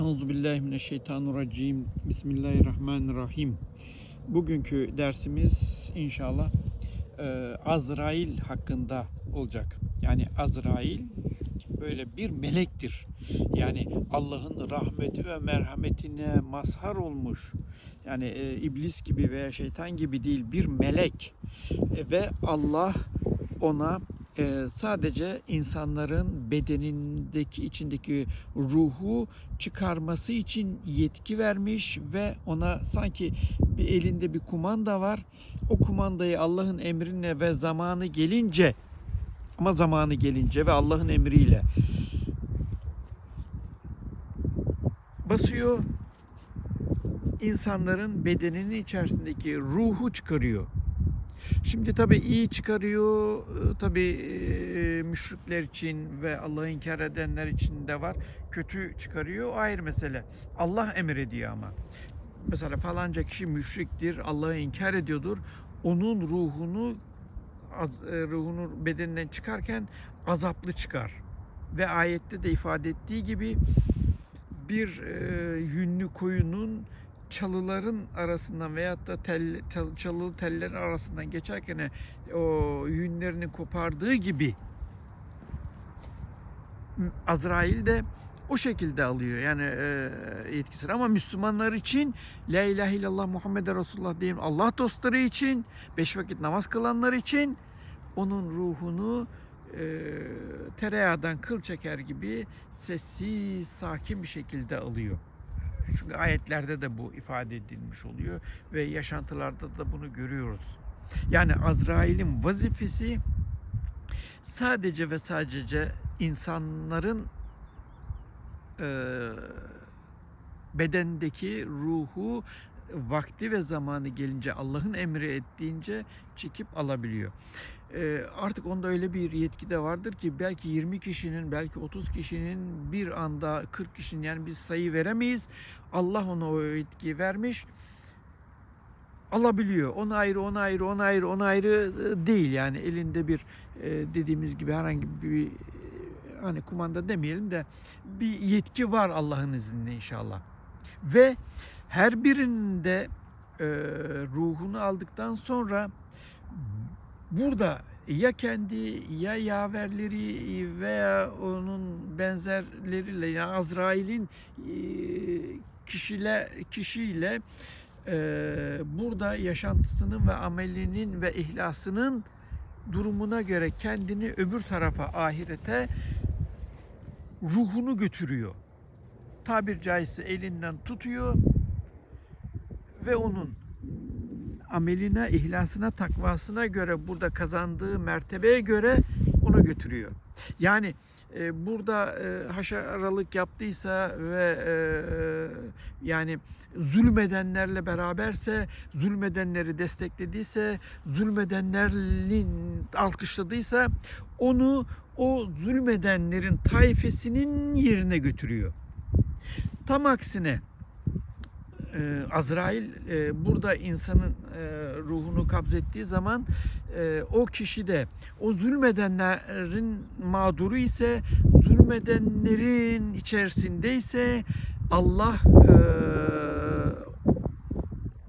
Euzubillahimineşşeytanirracim. Bismillahirrahmanirrahim. Bugünkü dersimiz inşallah e, Azrail hakkında olacak. Yani Azrail böyle bir melektir. Yani Allah'ın rahmeti ve merhametine mazhar olmuş. Yani e, iblis gibi veya şeytan gibi değil bir melek. E, ve Allah ona e, sadece insanların bedenindeki içindeki ruhu çıkarması için yetki vermiş ve ona sanki bir elinde bir kumanda var. O kumandayı Allah'ın emrine ve zamanı gelince ama zamanı gelince ve Allah'ın emriyle basıyor. insanların bedeninin içerisindeki ruhu çıkarıyor. Şimdi tabi iyi çıkarıyor, tabi müşrikler için ve Allah'ı inkar edenler için de var. Kötü çıkarıyor, ayrı mesele. Allah emrediyor ama. Mesela falanca kişi müşriktir, Allah'ı inkar ediyordur. Onun ruhunu e, ruhunu bedeninden çıkarken azaplı çıkar. Ve ayette de ifade ettiği gibi bir e, yünlü koyunun çalıların arasından veyahut da tel, tel, çalılı tellerin arasından geçerken e, o yünlerini kopardığı gibi Azrail de o şekilde alıyor yani e, yetkisini ama Müslümanlar için La ilahe illallah Muhammed Resulullah diyeyim Allah dostları için beş vakit namaz kılanlar için onun ruhunu e, tereyağdan kıl çeker gibi sessiz sakin bir şekilde alıyor. Çünkü ayetlerde de bu ifade edilmiş oluyor ve yaşantılarda da bunu görüyoruz. Yani Azrail'in vazifesi sadece ve sadece insanların e, bedendeki ruhu vakti ve zamanı gelince Allah'ın emri ettiğince çekip alabiliyor. Artık onda öyle bir yetki de vardır ki belki 20 kişinin belki 30 kişinin bir anda 40 kişinin yani biz sayı veremeyiz. Allah ona o yetkiyi vermiş alabiliyor. On ayrı, on ayrı, on ayrı, on ayrı değil yani elinde bir dediğimiz gibi herhangi bir hani kumanda demeyelim de bir yetki var Allah'ın izniyle inşallah. Ve her birinde ruhunu aldıktan sonra burada ya kendi ya yaverleri veya onun benzerleriyle yani Azrail'in e, kişiler kişiyle e, burada yaşantısının ve amelinin ve ihlasının durumuna göre kendini öbür tarafa ahirete ruhunu götürüyor. Tabir caizse elinden tutuyor ve onun ameline, ihlasına, takvasına göre burada kazandığı mertebeye göre onu götürüyor. Yani e, burada e, haşaralık yaptıysa ve e, yani zulmedenlerle beraberse, zulmedenleri desteklediyse, zulmedenlerin alkışladıysa onu o zulmedenlerin taifesinin yerine götürüyor. Tam aksine e, Azrail e, burada insanın e, ruhunu kabzettiği zaman e, o kişi de o zulmedenlerin mağduru ise zulmedenlerin içerisindeyse Allah e,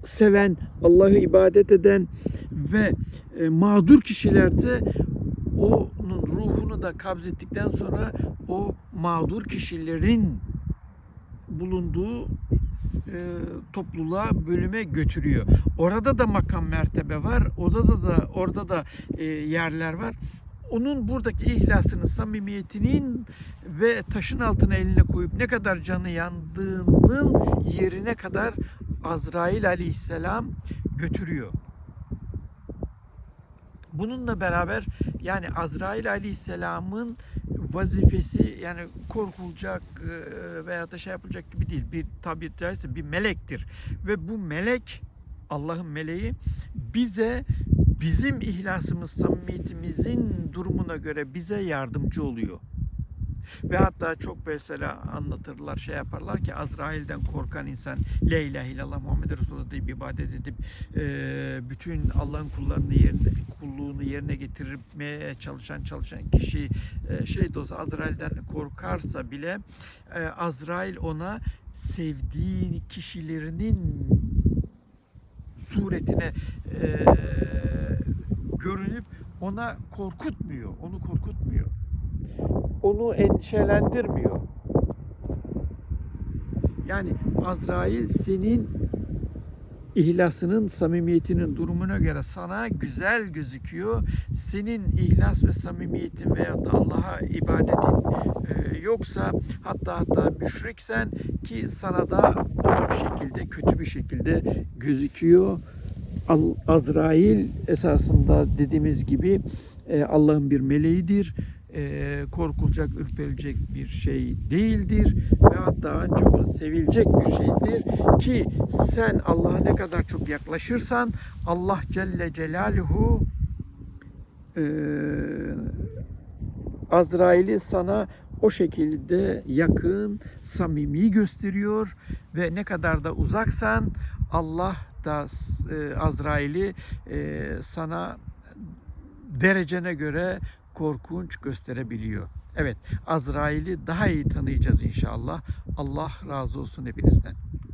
seven, Allah'ı ibadet eden ve e, mağdur kişilerde onun ruhunu da kabzettikten sonra o mağdur kişilerin bulunduğu e, topluluğa, bölüme götürüyor. Orada da makam mertebe var. Orada da orada da e, yerler var. Onun buradaki ihlasının, samimiyetinin ve taşın altına eline koyup ne kadar canı yandığının yerine kadar Azrail aleyhisselam götürüyor. Bununla beraber yani Azrail aleyhisselamın vazifesi yani korkulacak e, veya da şey yapılacak gibi değil. Bir tabi caizse bir melektir. Ve bu melek Allah'ın meleği bize bizim ihlasımız, samimiyetimizin durumuna göre bize yardımcı oluyor. Ve hatta çok mesela anlatırlar, şey yaparlar ki Azrail'den korkan insan La ilahe illallah Muhammed Resulullah deyip ibadet edip e, bütün Allah'ın kullarını yerine, kulluğunu yerine getirmeye çalışan çalışan kişi e, şey de olsa Azrail'den korkarsa bile e, Azrail ona sevdiği kişilerinin suretine eee, görünüp ona korkutmuyor, onu korkutmuyor. Onu endişelendirmiyor. Yani Azrail senin ihlasının, samimiyetinin durumuna göre sana güzel gözüküyor. Senin ihlas ve samimiyetin veya Allah'a ibadetin e, yoksa hatta hatta müşriksen ki sana da o şekilde kötü bir şekilde gözüküyor. Azrail esasında dediğimiz gibi e, Allah'ın bir meleğidir. E, korkulacak, ürperilecek bir şey değildir ve hatta ancak sevilecek bir şeydir ki sen Allah'a ne kadar çok yaklaşırsan Allah Celle Celaluhu e, Azrail'i sana o şekilde yakın, samimi gösteriyor ve ne kadar da uzaksan Allah da e, Azrail'i e, sana derecene göre korkunç gösterebiliyor. Evet, Azrail'i daha iyi tanıyacağız inşallah. Allah razı olsun hepinizden.